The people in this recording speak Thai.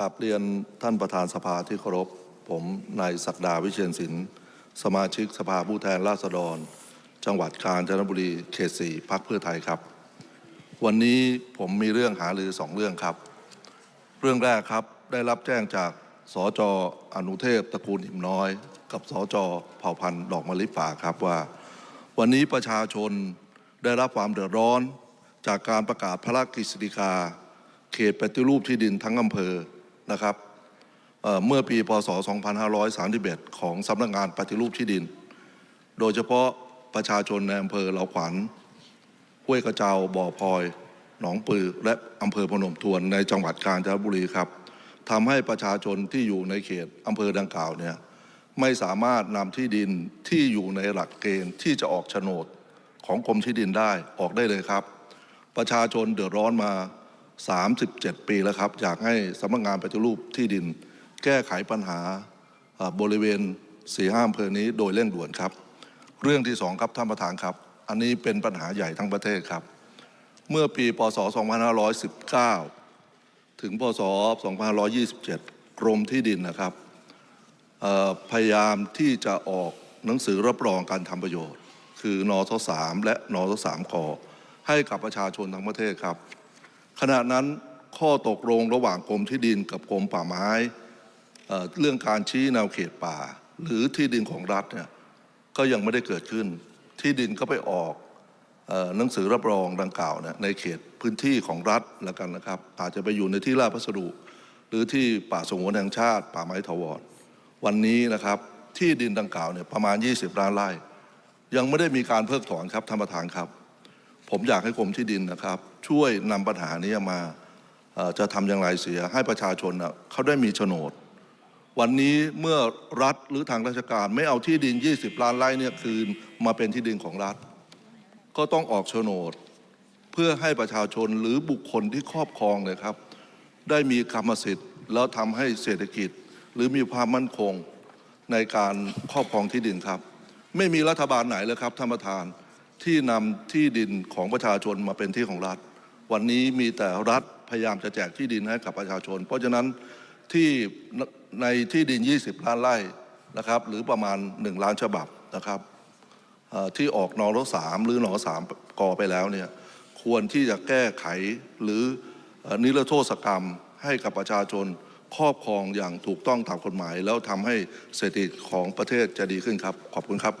กับเรียนท่านประธานสภาที่เคารพ ผมนายศักดาวิเชียนศิลป์สมาชิกสภาผู้แทนราษฎร จังหวัดกาญจนบุรีเขตสี่พักเพื่อไทยครับ วันนี้ผมมีเรื่องหารือสองเรื่องครับ เรื่องแรกครับได้รับแจ้งจากสจอนุเทพตระกูลอิ่มน้อย กับสจเผ่าพันธุ์ดอกมะลิป่าครับว่า วันนี้ประชาชนได้รับความเดือดร้อน จากการประกาศพระราชกฤษฎีกา เขตปฏิรูปที่ดินทั้งอำเภอ นะครับเมื่อปีพศ 2531 ของสำนักงานปฏิรูปที่ดิน โดยเฉพาะประชาชนในอำเภอเหลาขวัญห้วยกระเจ้าบ่อพลอย หนองปือ และอำเภอพนมทวนในจังหวัดกาญจนบุรีครับทำให้ประชาชนที่อยู่ในเขตอำเภอดังกล่าวเนี่ยไม่สามารถนำที่ดินที่อยู่ในหลักเกณฑ์ที่จะออกโฉนดของกรมที่ดินได้ออกได้เลยครับ ประชาชนเดือดร้อนมา 37 ปีแล้วครับ อยากให้สำนักงานปฏิรูปที่ดิน แก้ไขปัญหาบริเวณสี่ห้าอำเภอนี้โดยเร่งด่วนครับ เรื่องที่สองครับท่านประธานครับ อันนี้เป็นปัญหาใหญ่ทั้งประเทศครับ เมื่อปีพศ 2519 ถึงพศ 2527 กรมที่ดินนะครับพยายามที่จะออกหนังสือรับรองการทำประโยชน์ คือนทสามและนทสามกให้กับประชาชนทั้งประเทศครับ ขณะนั้นข้อตกลงระหว่างกรมที่ดินกับกรมป่าไม้เเรื่องการชี้แนวเขตป่า หรือที่ดินของรัฐเนี่ยก็ยังไม่ได้เกิดขึ้น ที่ดินก็ไปออกหนังสือรับรองดังกล่าวเนี่ยในเขตพื้นที่ของรัฐแล้วกันนะครับ อาจจะไปอยู่ในที่ราชพัสดุ หรือที่ป่าสงวนแห่งชาติ ป่าไม้ถาวรวันนี้นะครับที่ดินดังกล่าวเนี่ยประมาณ 20 ล้านไร่ ยังไม่ได้มีการเพิกถอนครับท่านประธานครับ ผมอยากให้กรมที่ดินนะครับ ช่วยนำปัญหานี้มาจะทำอย่างไรเสียให้ประชาชนน่ะเขาได้มีโฉนด วันนี้เมื่อรัฐหรือทางราชการไม่เอาที่ดิน 20 ล้านไร่เนี่ยคืนมาเป็นที่ดินของรัฐ ก็ต้องออกโฉนด เพื่อให้ประชาชนหรือบุคคลที่ครอบครองเนี่ยครับ ได้มีกรรมสิทธิ์ แล้วทำให้เศรษฐกิจ หรือมีความมั่นคงในการครอบครองที่ดินครับ ไม่มีรัฐบาลไหนเลยครับท่านประธาน ที่นำที่ดินของประชาชนมาเป็นที่ของรัฐ วันนี้มีแต่รัฐพยายามจะแจกที่ดินให้กับประชาชน เพราะฉะนั้นที่ในที่ดิน 20 ล้านไร่นะครับหรือประมาณ 1 ล้านฉบับนะครับที่ออกนอรสามหรือนอสามกอไปแล้วเนี่ยควรที่จะแก้ไขหรือเอ่อนิรโทษกรรมให้กับประชาชนครอบครองอย่างถูกต้องตามกฎหมาย แล้วทำให้เศรษฐกิจของประเทศจะดีขึ้นครับ ขอบคุณครับ